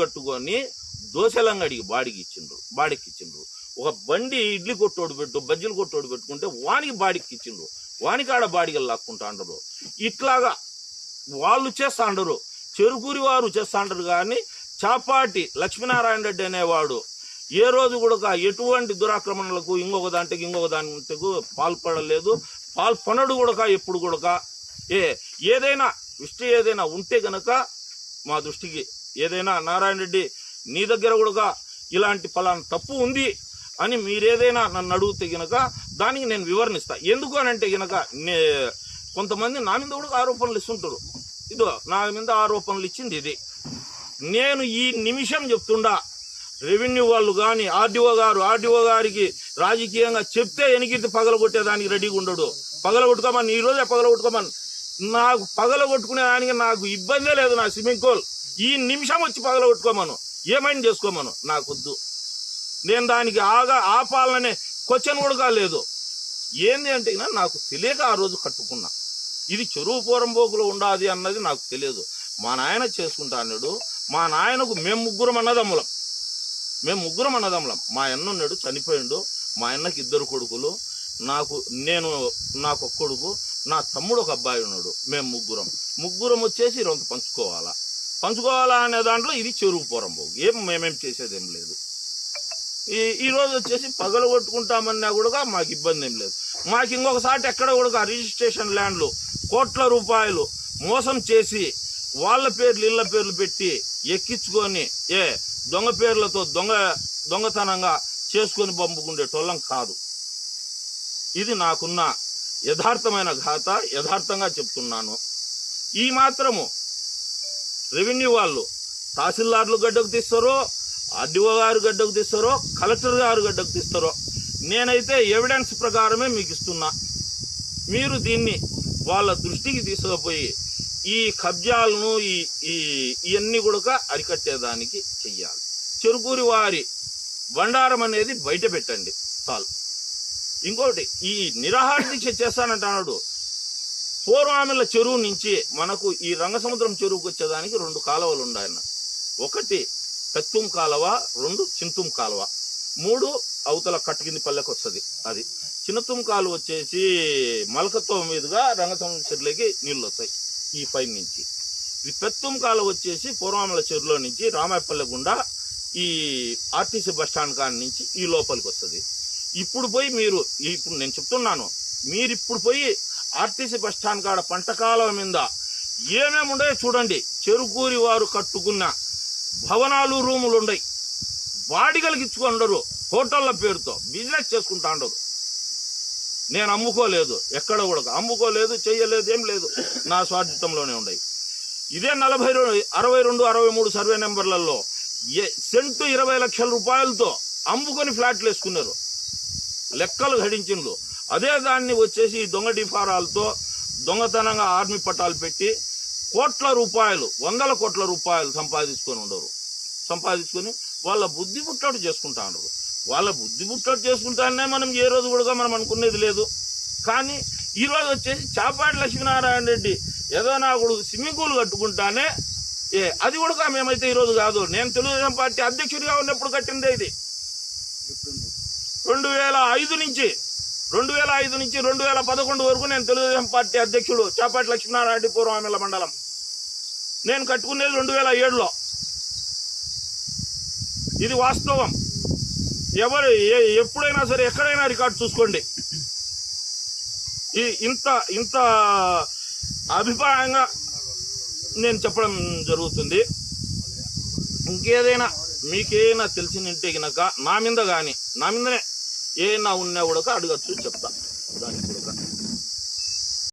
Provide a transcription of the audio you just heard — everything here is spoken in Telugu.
కట్టుకొని దోశలంగడికి బాడికి ఇచ్చిండ్రు బాడికి ఇచ్చిండ్రు. ఒక బండి ఇడ్లీ కొట్టోడు పెట్టు బజ్జీలు కొట్టోడు పెట్టుకుంటే వానికి బాడికి ఇచ్చిండ్రు. వానికి ఆడ బాడిగలు లాక్కుంటాండ్రు ఇట్లాగా వాళ్ళు చేస్తా అండరు చెరుకూరి వారు చేస్తాండరు కానీ చాపాటి లక్ష్మీనారాయణ రెడ్డి అనేవాడు ఏ రోజు కూడా ఎటువంటి దురాక్రమణలకు ఇంకొక దాంట్కి ఇంకొక దాంట్కు పాల్పడలేదు. పాల్పనడు కూడా ఎప్పుడు కూడా ఏ ఏదైనా దృష్టి ఏదైనా ఉంటే గనక మా దృష్టికి ఏదైనా నారాయణ రెడ్డి నీ దగ్గర కూడా ఇలాంటి ఫలానా తప్పు ఉంది అని మీరేదైనా నన్ను అడిగితే గనక దానికి నేను వివరణిస్తా. ఎందుకు అని అంటే గనక నే కొంతమంది నా మీద కూడా ఆరోపణలు ఇస్తుంటారు. ఇదో నా మీద ఆరోపణలు ఇచ్చింది ఇది. నేను ఈ నిమిషం చెప్తుండా రెవెన్యూ వాళ్ళు కానీ ఆర్డీఓ గారు ఆర్డీఓ గారికి రాజకీయంగా చెప్తే ఎనికిటి పగలగొట్టేదానికి రెడీగా ఉండడు. పగలగొట్టుకోమని ఈ పగలగొట్టుకోమని. నాకు పగలగొట్టుకునే దానికి నాకు ఇబ్బందే లేదు నా స్విమ్మింగ్ పూల్. ఈ నిమిషం వచ్చి పగలగొట్టుకోమను. ఏమైనా చేసుకోమను? నాకు వద్దు నేను దానికి ఆగా ఆపాలనే క్వశ్చన్ కూడా లేదు ఏంది అంటే నాకు తెలియక ఆ రోజు కట్టుకున్నా. ఇది చెరువు పోరంబోకులో ఉండాది అన్నది నాకు తెలియదు. మా నాయన చేసుకుంటా అన్నాడు. మా నాయనకు మేము ముగ్గురం అన్నదమ్ములం. మేము ముగ్గురం అన్నదమ్ములం. మా అన్న ఉన్నాడు చనిపోయిండు. మా అన్నకి ఇద్దరు కొడుకులు. నాకు నేను నాకు ఒక కొడుకు. నా తమ్ముడు ఒక అబ్బాయి ఉన్నాడు. మేము ముగ్గురం. ముగ్గురం వచ్చేసి రొంత పంచుకోవాలా? పంచుకోవాలనే దాంట్లో ఇది చెరువు పోరంబోగు ఏం మేమేం చేసేది ఏం లేదు. ఈ ఈరోజు వచ్చేసి పగలు కొట్టుకుంటామన్నా కూడా మాకు ఇబ్బంది ఏం లేదు. మాకు ఇంకొకసారి ఎక్కడ కూడా రిజిస్ట్రేషన్ ల్యాండ్లు కోట్ల రూపాయలు మోసం చేసి వాళ్ళ పేర్లు ఇళ్ళ పేర్లు పెట్టి ఎక్కించుకొని ఏ దొంగ పేర్లతో దొంగ దొంగతనంగా చేసుకొని పంపుకుండేటోళ్ళం కాదు. ఇది నాకున్న యథార్థమైన ఘాత యథార్థంగా చెప్తున్నాను. ఈ మాత్రము రెవెన్యూ వాళ్ళు తహసీల్దార్లు గడ్డకు తీస్తారో ఆర్డీఓ గారు గడ్డకు తీస్తారో కలెక్టర్ గారు గడ్డకు తీస్తారో నేనైతే ఎవిడెన్స్ ప్రకారమే మీకు ఇస్తున్నా. మీరు దీన్ని వాళ్ళ దృష్టికి తీసుకుపోయి ఈ కబ్జాలను ఈ ఈ ఇవన్నీ కూడా అరికట్టేదానికి చెయ్యాలి. చెరుకూరి వారి బండారం అనేది బయట పెట్టండి చాలు. ఇంకోటి ఈ నిరాహార దీక్ష చేస్తానంటున్నాడు పూర్వామిల చెరువు నుంచి మనకు ఈ రంగసముద్రం చెరువుకు వచ్చేదానికి రెండు కాలువలు ఉన్నాయన్న. ఒకటి పెత్తుం కాలువ రెండు చింతుం కాలువ. మూడు అవతల కట్టుకింది పల్లెకి వస్తుంది అది. చిన్నతుం కాలువ వచ్చేసి మలకత్వం మీదుగా రంగసముద్రం చెరువులోకి నీళ్ళు వస్తాయి ఈ పైన నుంచి. ఈ పెత్తుం కాలువ వచ్చేసి పూర్వామిల చెరువులో నుంచి రామాయపల్లె గుండా ఈ ఆర్టీసీ బస్ స్టాండ్ కాడి నుంచి ఈ లోపలికి వస్తుంది. ఇప్పుడు పోయి మీరు ఇప్పుడు నేను చెప్తున్నాను మీరు ఇప్పుడు పోయి ఆర్టీసీ బస్ స్టాండ్ కాడ పంటకాలం మీద ఏమేమి ఉన్నాయో చూడండి. చెరుకూరి వారు కట్టుకున్న భవనాలు రూములు ఉన్నాయి బాడిగలకి ఇచ్చుకుండరు హోటళ్ళ పేరుతో బిజినెస్ చేసుకుంటా ఉండరు. నేను అమ్ముకోలేదు. ఎక్కడ కూడా అమ్ముకోలేదు చేయలేదు ఏం లేదు. నా స్వార్థితంలోనే ఉన్నాయి ఇదే నలభై రెండు అరవై రెండు అరవై మూడు సర్వే నెంబర్లలో ఏ సెంటు ఇరవై లక్షల రూపాయలతో అమ్ముకొని ఫ్లాట్లు వేసుకున్నారు. లెక్కలు గడించిండ్రు అదే దాన్ని వచ్చేసి ఈ దొంగ డిఫారాలతో దొంగతనంగా ఆర్మీ పట్టాలు పెట్టి కోట్ల రూపాయలు వందల కోట్ల రూపాయలు సంపాదించుకొని ఉండరు. సంపాదించుకొని వాళ్ళ బుద్ధి పుట్టాడు చేసుకుంటా ఉండరు. వాళ్ళ బుద్ధి పుట్టాడు చేసుకుంటానే మనం ఏ రోజు కూడా మనం అనుకునేది లేదు. కానీ ఈ రోజు వచ్చేసి చాపాటి లక్ష్మీనారాయణ రెడ్డి ఏదో నాకు స్విమ్మింగ్ పూల్ కట్టుకుంటానే ఏ అది కూడా మేమైతే ఈరోజు కాదు. నేను తెలుగుదేశం పార్టీ అధ్యక్షుడిగా ఉన్నప్పుడు కట్టిందే ఇది. రెండు వేల ఐదు నుంచి రెండు వేల ఐదు నుంచి రెండు వేల పదకొండు వరకు నేను తెలుగుదేశం పార్టీ అధ్యక్షుడు చాపాటి లక్ష్మీనారాయణ రెడ్డి మండలం. నేను కట్టుకునేది రెండు వేల ఏడులో. ఇది వాస్తవం. ఎవరు ఏ- ఎప్పుడైనా సరే ఎక్కడైనా రికార్డు చూసుకోండి. ఈ ఇంత ఇంత అభిప్రాయంగా నేను చెప్పడం జరుగుతుంది. ఇంకేదైనా మీకేదైనా తెలిసినట్టే కనుక నా మీద కానీ నా మీదనే ఏమైనా ఉన్నా కూడా అడగచ్చు చెప్తా. దానికి